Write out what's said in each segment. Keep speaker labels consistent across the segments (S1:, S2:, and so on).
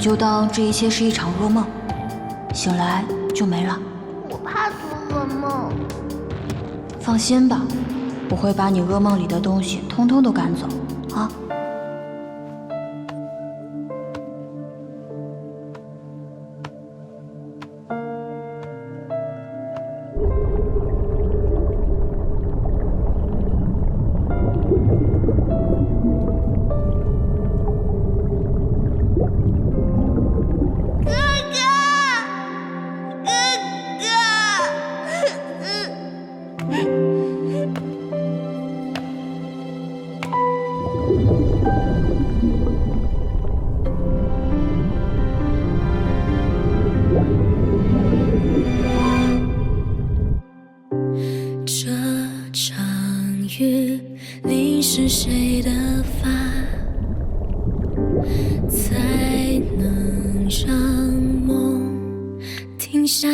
S1: 就当这一切是一场噩梦，醒来就没了。
S2: 我怕做噩梦。
S1: 放心吧，我会把你噩梦里的东西通通都赶走啊。
S3: 是谁的发，才能让梦停下？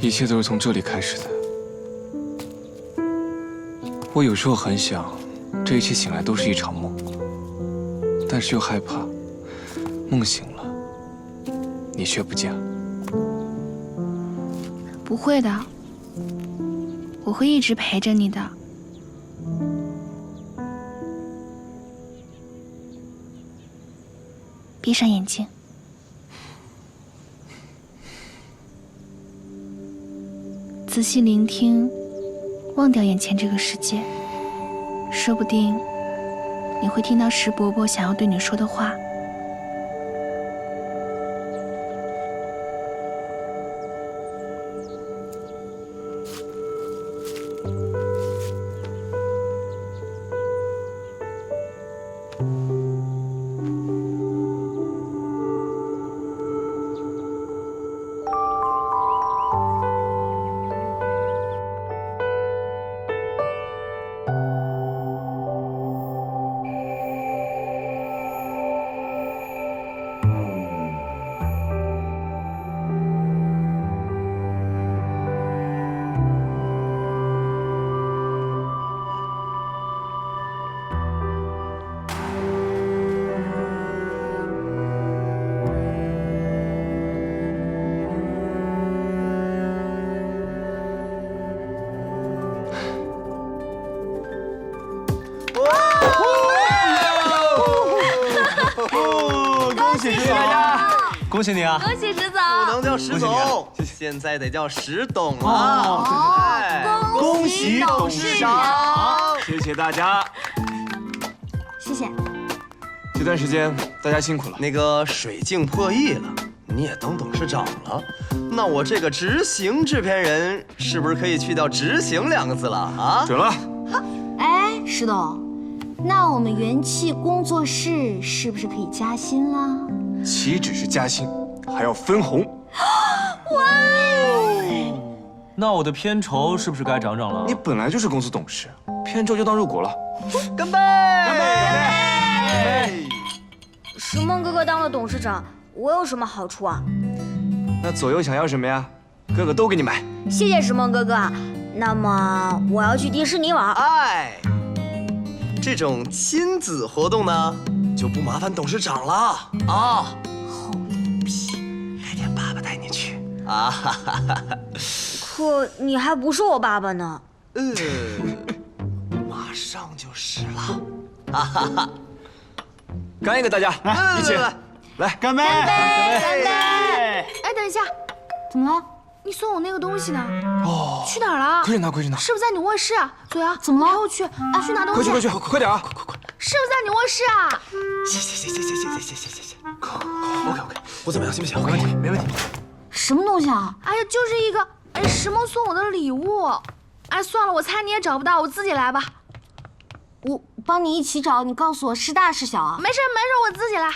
S4: 一切都是从这里开始的。我有时候很想，这一切醒来都是一场梦，但是又害怕，梦醒了，你却不见了。
S5: 不会的，我会一直陪着你的。闭上眼睛，仔细聆听，忘掉眼前这个世界，说不定你会听到石伯伯想要对你说的话。
S6: 哦，恭喜石总！
S7: 恭喜你啊！
S2: 恭喜石总！
S6: 不能叫石总，现在得叫石董了。
S2: 恭喜董事长！
S4: 谢谢大家，
S2: 谢谢。
S4: 这段时间大家辛苦了。
S6: 那个水镜破亿了，你也当董事长了，那我这个执行制片人是不是可以去掉“执行”两个字了啊？
S4: 准了，
S2: 哎，石董，那我们元气工作室是不是可以加薪啦？
S4: 岂止是加薪，还要分红。
S7: 哇那我的片酬是不是该涨涨了？
S4: 你本来就是公司董事，片酬就当入股了。
S6: 干杯！干杯！
S8: 石梦哥哥当了董事长，我有什么好处啊？
S4: 那左右想要什么呀？哥哥都给你买。
S8: 谢谢石梦哥哥。那么我要去迪士尼玩。
S6: 哎，这种亲子活动呢，就不麻烦董事长了啊。厚脸皮，改天爸爸带你去啊。哈哈哈哈
S8: 可你还不是我爸爸呢。
S6: 呃，马上就是了。哈哈哈！
S4: 干一个，大家一起
S6: 来
S4: 来
S6: 干杯！
S2: 干杯！
S5: 哎，等一下，怎么了？你送我那个东西呢？
S4: 哦，
S5: 去哪儿了？
S4: 快去拿，快去拿，
S5: 是不是在你卧室啊？左阳，怎么了？陪我去，啊，去拿东西。
S4: 快去快去，快点啊！快快快！
S5: 是不是在你卧室啊？
S6: 谢谢谢谢谢谢谢谢谢谢谢。OK OK，我怎么样？行不行？没问题，没问题。
S2: 什么东西啊？
S5: 哎呀，就是一个哎石梦送我的礼物。哎，算了，我猜你也找不到，我自己来吧。
S2: 我帮你一起找，你告诉我是大是小啊？
S5: 没事没事，我自己来。